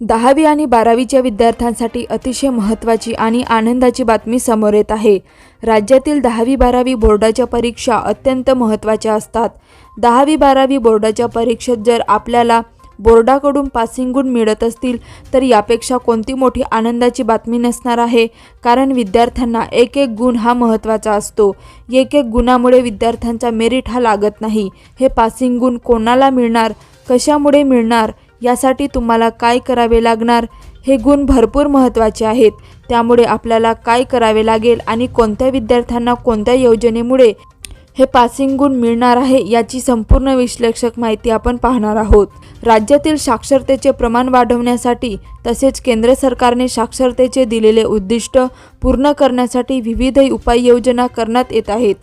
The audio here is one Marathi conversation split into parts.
दहावी आणि बारावीच्या विद्यार्थ्यांसाठी अतिशय महत्त्वाची आणि आनंदाची बातमी समोर येत आहे. राज्यातील दहावी बारावी बोर्डाच्या परीक्षा अत्यंत महत्त्वाच्या असतात. दहावी बारावी बोर्डाच्या परीक्षेत जर आपल्याला बोर्डाकडून पासिंग गुण मिळत असतील तर यापेक्षा कोणती मोठी आनंदाची बातमी नसणार आहे. कारण विद्यार्थ्यांना एक एक गुण हा महत्त्वाचा असतो. एक एक गुणामुळे विद्यार्थ्यांचा मेरिट हा लागत नाही. हे पासिंग गुण कोणाला मिळणार कशामुळे मिळणार यासाठी तुम्हाला काय करावे लागणार? हे गुण भरपूर महत्त्वाचे आहेत. त्यामुळे आपल्याला काय करावे लागेल आणि कोणत्या विद्यार्थ्यांना कोणत्या योजनेमुळे हे पासिंग गुण मिळणार आहे याची संपूर्ण विश्लेषक माहिती आपण पाहणार आहोत. राज्यातील साक्षरतेचे प्रमाण वाढवण्यासाठी तसेच केंद्र सरकारने साक्षरतेचे दिलेले उद्दिष्ट पूर्ण करण्यासाठी विविध उपाययोजना करण्यात येत आहेत.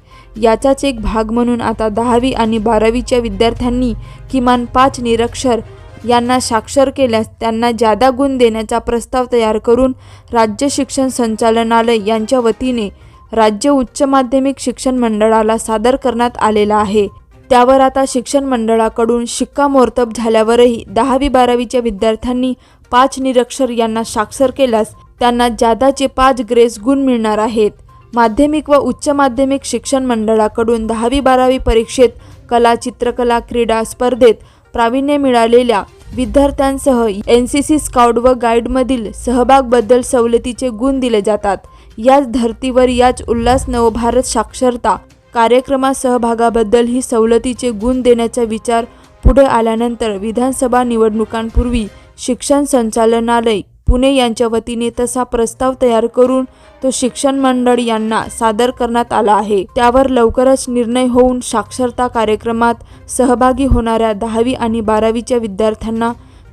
याचाच एक भाग म्हणून आता दहावी आणि बारावीच्या विद्यार्थ्यांनी किमान पाच निरक्षर यांना साक्षर केल्यास त्यांना जादा गुण देण्याचा प्रस्ताव तयार करून राज्य शिक्षण संचालनालय यांच्या वतीने राज्य उच्च माध्यमिक शिक्षण मंडळाला सादर करण्यात आलेला आहे. त्यावर आता शिक्षण मंडळाकडून शिक्कामोर्तब झाल्यावरही दहावी बारावीच्या विद्यार्थ्यांनी पाच निरक्षर यांना साक्षर केल्यास त्यांना जादाचे पाच ग्रेस गुण मिळणार आहेत. माध्यमिक व उच्च माध्यमिक शिक्षण मंडळाकडून दहावी बारावी परीक्षेत कला चित्रकला क्रीडा स्पर्धेत प्रावीण्य मिळालेल्या विद्यार्थ्यांसह एन सी सी स्काउट व गाईडमधील सहभागबद्दल सवलतीचे गुण दिले जातात. याच धर्तीवर याच उल्हास नवभारत साक्षरता कार्यक्रमात सहभागाबद्दल ही सवलतीचे गुण देण्याचा विचार पुढे आल्यानंतर विधानसभा निवडणुकांपूर्वी शिक्षण संचालनालय पुणे यांच्या वतीने तसा प्रस्ताव तयार करून तो शिक्षण मंडळ यांना सादर करण्यात आला आहे. त्यावर लवकरच निर्णय होऊन साक्षरता कार्यक्रमात सहभागी होणाऱ्या दहावी आणि बारावीच्या विद्यार्थ्यांना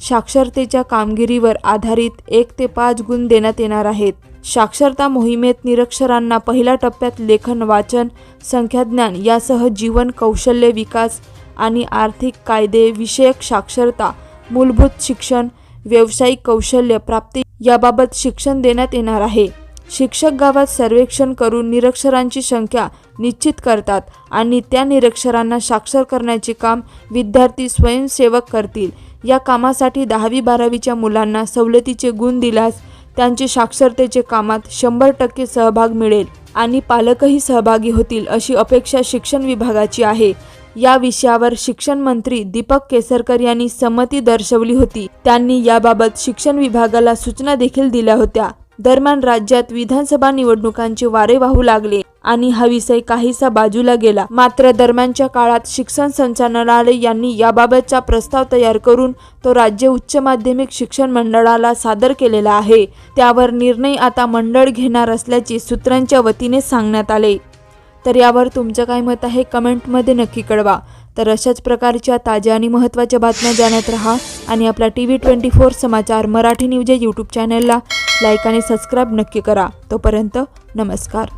साक्षरतेच्या कामगिरीवर आधारित एक ते पाच गुण देण्यात येणार आहेत. साक्षरता मोहिमेत निरक्षरांना पहिल्या टप्प्यात लेखन वाचन संख्याज्ञान यासह जीवन कौशल्य विकास आणि आर्थिक कायदे विषयक साक्षरता मूलभूत शिक्षण व्यावसायिक कौशल्य प्राप्ती याबाबत शिक्षण देण्यात येणार आहे. शिक्षक गावात सर्वेक्षण करून निरक्षरांची संख्या निश्चित करतात आणि त्या निरक्षरांना साक्षर करण्याचे काम विद्यार्थी स्वयंसेवक करतील. या कामासाठी दहावी बारावीच्या मुलांना सवलतीचे गुण दिल्यास त्यांचे साक्षरतेचे कामात शंभर टक्के सहभाग मिळेल. आणि पालकही सहभागी होतील अशी अपेक्षा शिक्षण विभागाची आहे. या विषयावर शिक्षण मंत्री दीपक केसरकर यांनी संमती दर्शवली होती. त्यांनी याबाबत शिक्षण विभागाला सूचना देखील दिल्या होत्या. दरम्यान राज्यात विधानसभा निवडणुकांचे वारे वाहू लागले. आणि हा विषय काहीसा बाजूला गेला. मात्र दरम्यानच्या काळात शिक्षण संचालनालय यांनी याबाबतचा प्रस्ताव तयार करून तो राज्य उच्च माध्यमिक शिक्षण मंडळाला सादर केलेला आहे. त्यावर निर्णय आता मंडळ घेणार असल्याचे सूत्रांच्या वतीने सांगण्यात आले. तर यावर तुमचं काय मत आहे? कमेंटमध्ये नक्की कळवा. तर अशाच प्रकारच्या ताज्या आणि महत्त्वाच्या बातम्या जाणत राहा आणि आपला T V twenty four Samachar Marathi news या यूट्यूब चॅनलला लाईक आणि सबस्क्राईब नक्की करा. तोपर्यंत नमस्कार.